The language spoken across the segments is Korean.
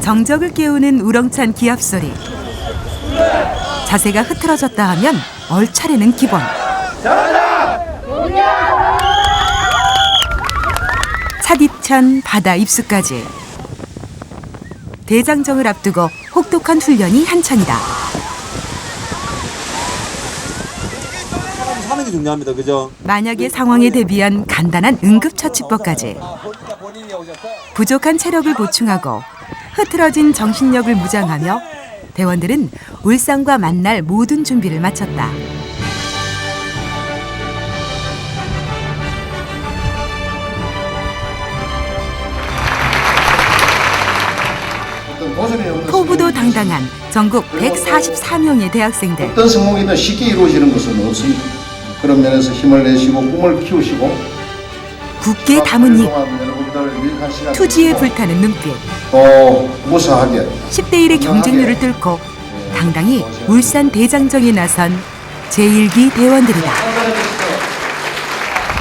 정적을 깨우는 우렁찬 기합 소리. 자세가 흐트러졌다 하면 얼차례는 기본. 차디찬 바다 입수까지. 대장정을 앞두고 혹독한 훈련이 한창이다. 사는 게 중요합니다. 그죠? 만약의 상황에 대비한 간단한 응급처치법까지. 부족한 체력을 보충하고 흐트러진 정신력을 무장하며 대원들은 울산과 만날 모든 준비를 마쳤다. 포부도 당당한 전국 144명의 대학생들. 어떤 성공이든 쉽게 이루어지는 것은 없습니다. 그런 면에서 힘을 내시고 꿈을 키우시고 굳게 담은 입, 투지에 불타는 눈빛, 또 무사하게 10대 1의 경쟁률을 뚫고 당당히 울산 대장정에 나선 제1기 대원들이다.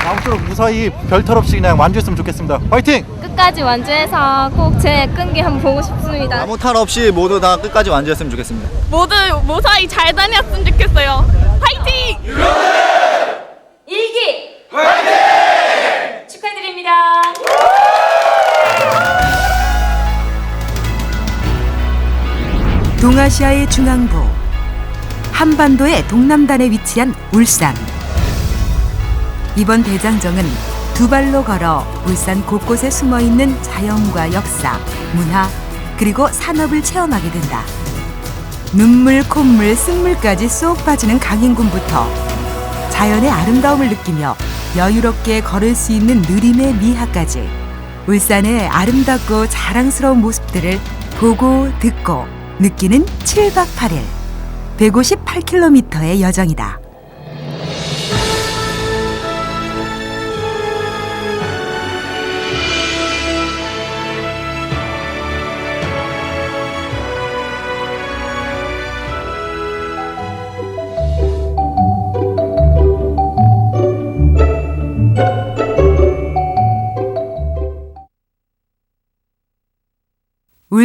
아무쪼록 무사히 별탈 없이 그냥 완주했으면 좋겠습니다. 화이팅! 끝까지 완주해서 꼭 제 끈기 한번 보고 싶습니다. 아무 탈 없이 모두 다 끝까지 완주했으면 좋겠습니다. 모두 무사히 잘 다녔으면 좋겠어요. 파이팅! 일기! 화이팅! 동아시아의 중앙부, 한반도의 동남단에 위치한 울산. 이번 대장정은 두 발로 걸어 울산 곳곳에 숨어 있는 자연과 역사, 문화, 그리고 산업을 체험하게 된다. 눈물, 콧물, 쓴물까지 쏙 빠지는 강행군부터 자연의 아름다움을 느끼며 여유롭게 걸을 수 있는 느림의 미학까지 울산의 아름답고 자랑스러운 모습들을 보고 듣고 느끼는 7박 8일 158km의 여정이다.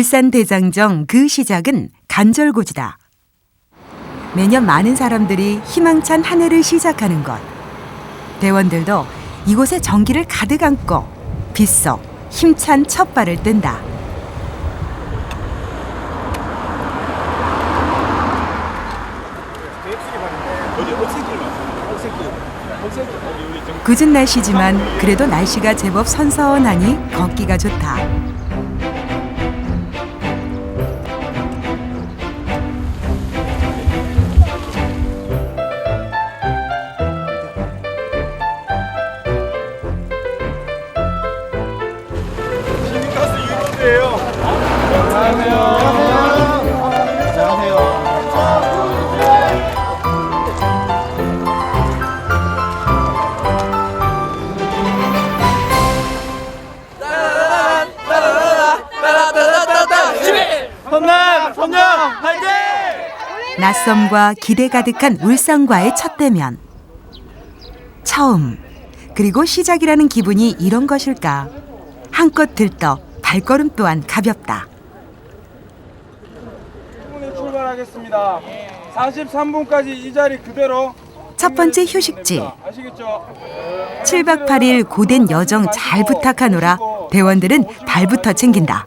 울산 대장정 그 시작은 간절고지다. 매년 많은 사람들이 희망찬 한 해를 시작하는 것. 대원들도 이곳에 정기를 가득 안고 빗속 힘찬 첫 발을 뜬다. 굳은 날씨지만 그래도 날씨가 제법 선선하니 걷기가 좋다. 낯섦과 기대 가득한 울산과의 첫 대면. 처음, 그리고 시작이라는 기분이 이런 것일까. 한껏 들떠 발걸음 또한 가볍다. 분에 출발하겠습니다. 43분까지 이 자리 그대로 첫 번째 휴식지. 아시겠죠? 7박 8일 고된 여정 잘 부탁하노라 대원들은 발부터 챙긴다.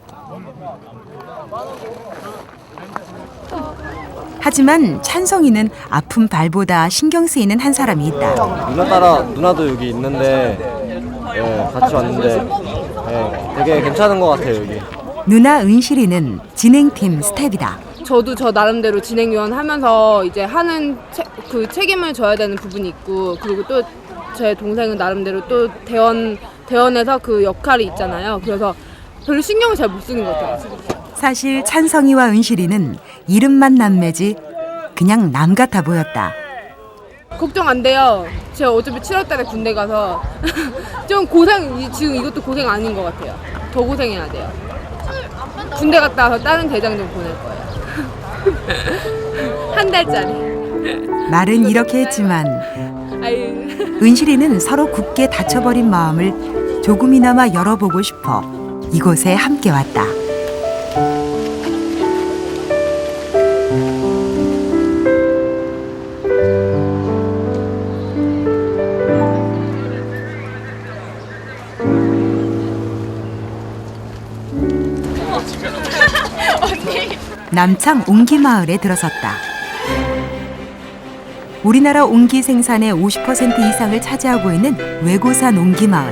하지만 찬성이는 아픈 발보다 신경 쓰이는 한 사람이 있다. 누나 따라 누나도 여기 있는데 예, 같이 왔는데 예, 되게 괜찮은 것 같아요 여기. 누나 은실이는 진행팀 스텝이다. 저도 저 나름대로 진행위원 하면서 이제 하는 체, 그 책임을 져야 되는 부분이 있고 그리고 또 제 동생은 나름대로 또 대원 대원에서 그 역할이 있잖아요. 그래서 별로 신경을 잘 못 쓰는 것 같아요. 사실 찬성이와 은실이는 이름만 남매지 그냥 남 같아 보였다. 걱정 안 돼요. 제가 어차피 7월달에 군대 가서 좀 고생 이- 지금 이것도 고생 아닌 것 같아요. 더 고생해야 돼요. 군대 갔다 와서 다른 대장 좀 보낼 거예요. 한 달짜리. 말은 이렇게 했지만. 은실이는 서로 굳게 닫혀버린 마음을 조금이나마 열어보고 싶어 이곳에 함께 왔다. 남창 옹기 마을에 들어섰다. 우리나라 옹기 생산의 50% 이상을 차지하고 있는 외고산 옹기 마을.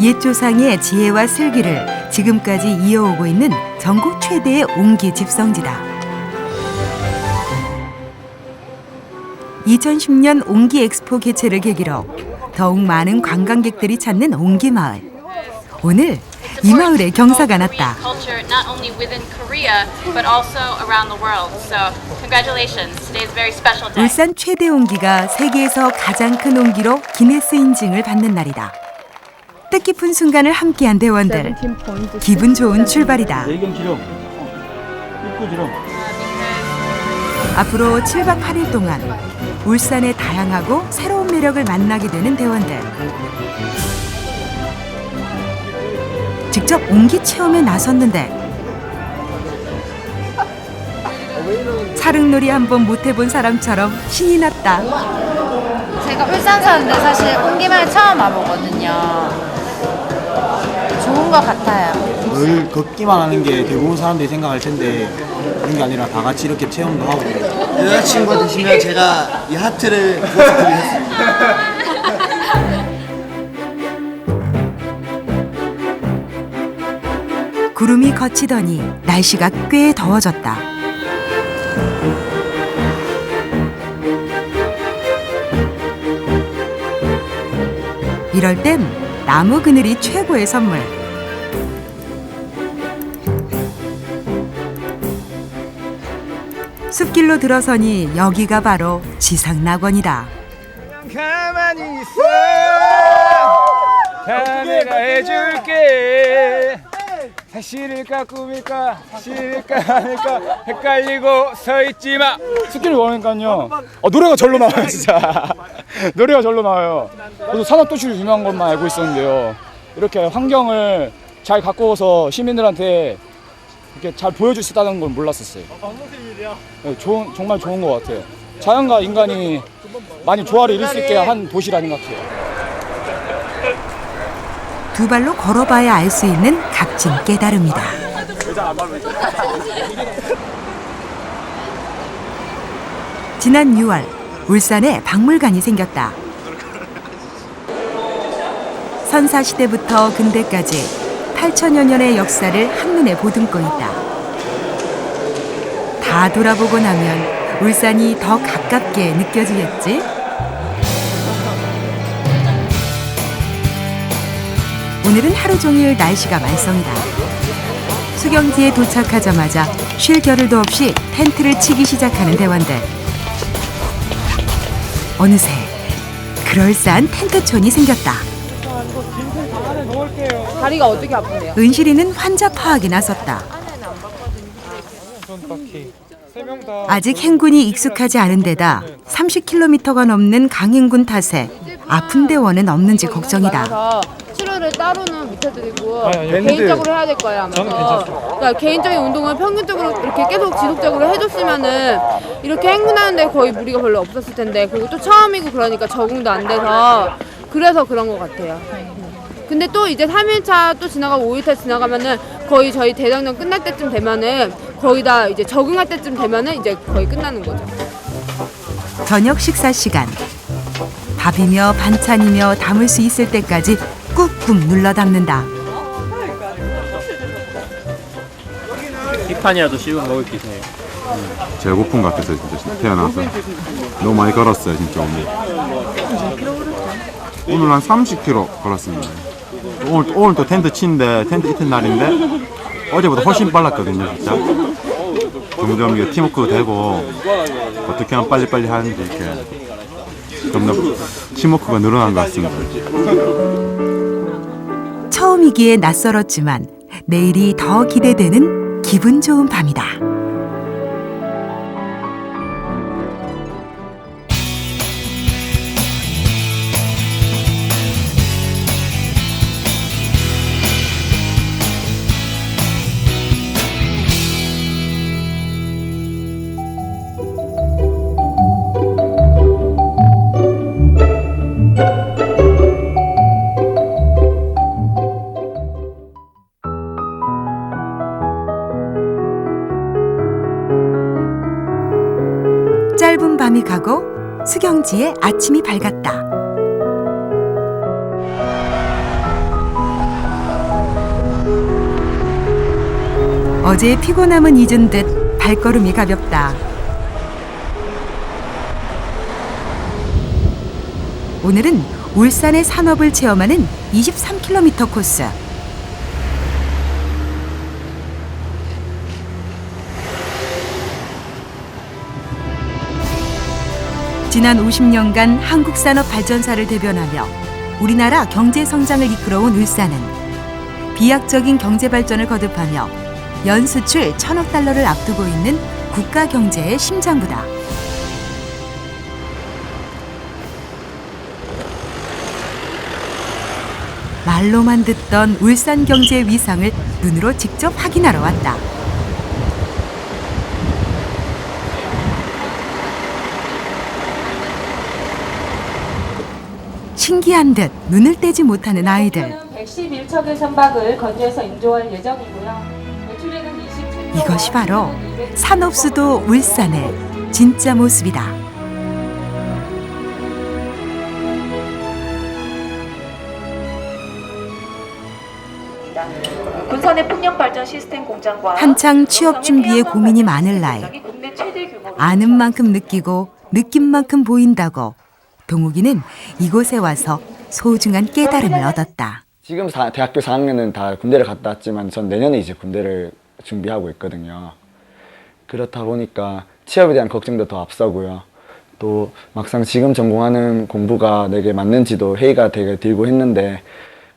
옛 조상의 지혜와 슬기를 지금까지 이어오고 있는 전국 최대의 옹기 집성지다. 2010년 옹기 엑스포 개최를 계기로 더욱 많은 관광객들이 찾는 옹기 마을. 오늘 이 마을에 경사가 났다. 울산 최대 옹기가 세계에서 가장 큰 옹기로 기네스 인증을 받는 날이다. 뜻깊은 순간을 함께한 대원들. 기분 좋은 출발이다. 예경 지령. 입구 지령. 앞으로 7박 8일 동안 울산의 다양하고 새로운 매력을 만나게 되는 대원들. 직접 옹기 체험에 나섰는데 차릉놀이 한번 못 해본 사람처럼 신이 났다. 제가 울산 사는데 사실 옹기마을 처음 와보거든요. 좋은 것 같아요. 늘 걷기만 하는 게 대부분 사람들이 생각할 텐데 그런 게 아니라 다 같이 이렇게 체험도 하고 여자친구가 드시면 제가 이 하트를 구워서 드리겠습니다. 걷히더니 날씨가 꽤 더워졌다. 이럴 땐 나무 그늘이 최고의 선물. 숲길로 들어서니 여기가 바로 지상 낙원이다. 가만히 있어. 자, 해줄게. 사실일까 꿈일까 사실일까 아닐까 헷갈리고 서 있지 마. 스킬을 원하니까요. 어, 노래가 절로 나와요 진짜. 노래가 절로 나와요. 저도 산업도시로 유명한 것만 알고 있었는데요. 이렇게 환경을 잘 가꾸어서 시민들한테 이렇게 잘 보여줄 수 있다는 걸 몰랐었어요. 네, 좋은 정말 좋은 것 같아요. 자연과 인간이 많이 조화를 이룰 수 있게 한 도시라 생각해요. 두 발로 걸어봐야 알 수 있는 값진 깨달음이다. 지난 6월 울산에 박물관이 생겼다. 선사 시대부터 근대까지 8천여 년의 역사를 한눈에 보듬고 있다. 다 돌아보고 나면 울산이 더 가깝게 느껴지겠지? 오늘은 하루 종일 날씨가 말썽이다. 수경지에 도착하자마자 쉴 겨를도 없이 텐트를 치기 시작하는 대원들. 어느새 그럴싸한 텐트촌이 생겼다. 다리가 어떻게 아픈데요? 은실이는 환자 파악에 나섰다. 아직 행군이 익숙하지 않은 데다 30km가 넘는 강행군 탓에 아픈 대원은 없는지 걱정이다. 치료를 따로는 못 해드리고 아, 밴드. 개인적으로 해야 될 거예요. 하면서 그러니까 개인적인 운동을 평균적으로 이렇게 계속 지속적으로 해줬으면은 이렇게 행군하는데 거의 무리가 별로 없었을 텐데 그리고 또 처음이고 그러니까 적응도 안 돼서 그래서 그런 것 같아요. 근데 또 이제 3일차 또 지나가고 5일차 지나가면은 거의 저희 대장정 끝날 때쯤 되면은 거의 다 이제 적응할 때쯤 되면은 이제 거의 끝나는 거죠. 저녁 식사 시간. 밥이며 반찬이며 담을 수 있을 때까지 꾹꾹 눌러 담는다. 빅판이라도 씌우고 먹을 게 있어요. 제가 고픈 것 같았어요 진짜 태어나서 너무 많이 걸었어요 진짜 오늘 오늘 한 30km 걸었습니다 오늘, 오늘 또 텐트 치는데 텐트 이튿날인데 어제보다 훨씬 빨랐거든요 진짜 점점 이게 팀워크 되고 어떻게 하면 빨리빨리 하는지 이렇게 좀더 팀워크가 늘어난 것 같습니다 처음이기에 낯설었지만 내일이 더 기대되는 기분 좋은 밤이다. 밤이 가고 수경지의 아침이 밝았다. 어제의 피곤함은 잊은 듯 발걸음이 가볍다. 오늘은 울산의 산업을 체험하는 23km 코스. 지난 50년간 한국 산업 발전사를 대변하며 우리나라 경제 성장을 이끌어온 울산은 비약적인 경제 발전을 거듭하며 연 수출 천억 달러를 앞두고 있는 국가 경제의 심장부다. 말로만 듣던 울산 경제의 위상을 눈으로 직접 확인하러 왔다. 신기한 듯 눈을 떼지 못하는 아이들. 111척의 선박을 건조해서 인조할 예정이고요. 매출액은 27조 이것이 바로 산업수도 울산의 진짜 모습이다. 군산의 풍력 발전 시스템 공장과 한창 취업 준비에 고민이 많을 나이. 아는 만큼 느끼고 느낀 만큼 보인다고 동욱이는 이곳에 와서 소중한 깨달음을 얻었다. 지금 사- 대학교 4학년은 다 군대를 갔다 왔지만 전 내년에 이제 군대를 준비하고 있거든요. 그렇다 보니까 취업에 대한 걱정도 더 앞서고요. 또 막상 지금 전공하는 공부가 내게 맞는지도 회의가 되게 들고 했는데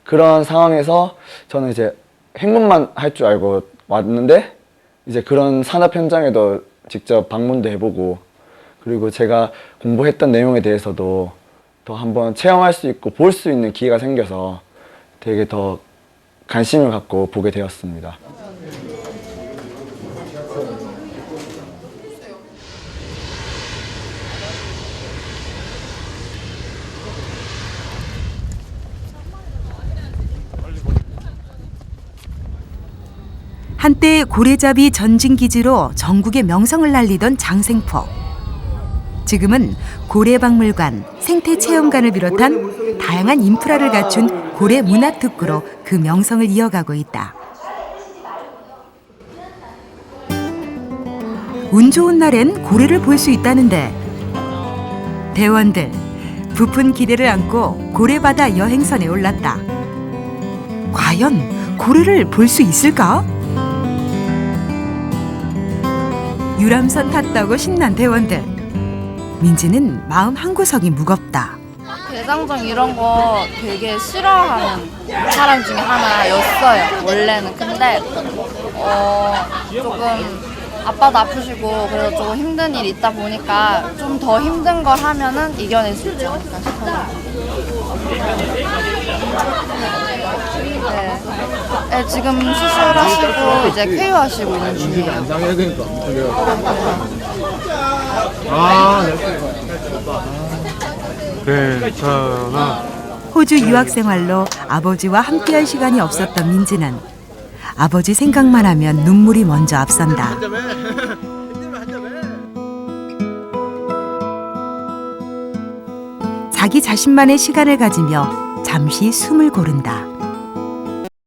그런 상황에서 저는 이제 행문만 할 줄 알고 왔는데 이제 그런 산업 현장에도 직접 방문도 해보고 그리고 제가 공부했던 내용에 대해서도 더 한번 체험할 수 있고 볼 수 있는 기회가 생겨서 되게 더 관심을 갖고 보게 되었습니다. 한때 고래잡이 전진기지로 전국의 명성을 날리던 장생포. 지금은 고래박물관, 생태체험관을 비롯한 다양한 인프라를 갖춘 고래 문화특구로 그 명성을 이어가고 있다. 운 좋은 날엔 고래를 볼 수 있다는데 대원들 부푼 기대를 안고 고래바다 여행선에 올랐다. 과연 고래를 볼 수 있을까? 유람선 탔다고 신난 대원들. 민지는 마음 한구석이 무겁다. 대장정 이런 거 되게 싫어하는 사람 중에 하나였어요. 원래는. 근데 어 조금 아빠도 아프시고 그래서 조금 힘든 일이 있다 보니까 좀 더 힘든 걸 하면은 이겨낼 수 있지 않을까 싶어요. 네. 네, 지금 수술하시고 이제 쾌유하시고 있는 중이에요. 괜찮아. 호주 유학 생활로 아버지와 함께할 시간이 없었던 민지는 아버지 생각만 하면 눈물이 먼저 앞선다. 자기 자신만의 시간을 가지며 잠시 숨을 고른다.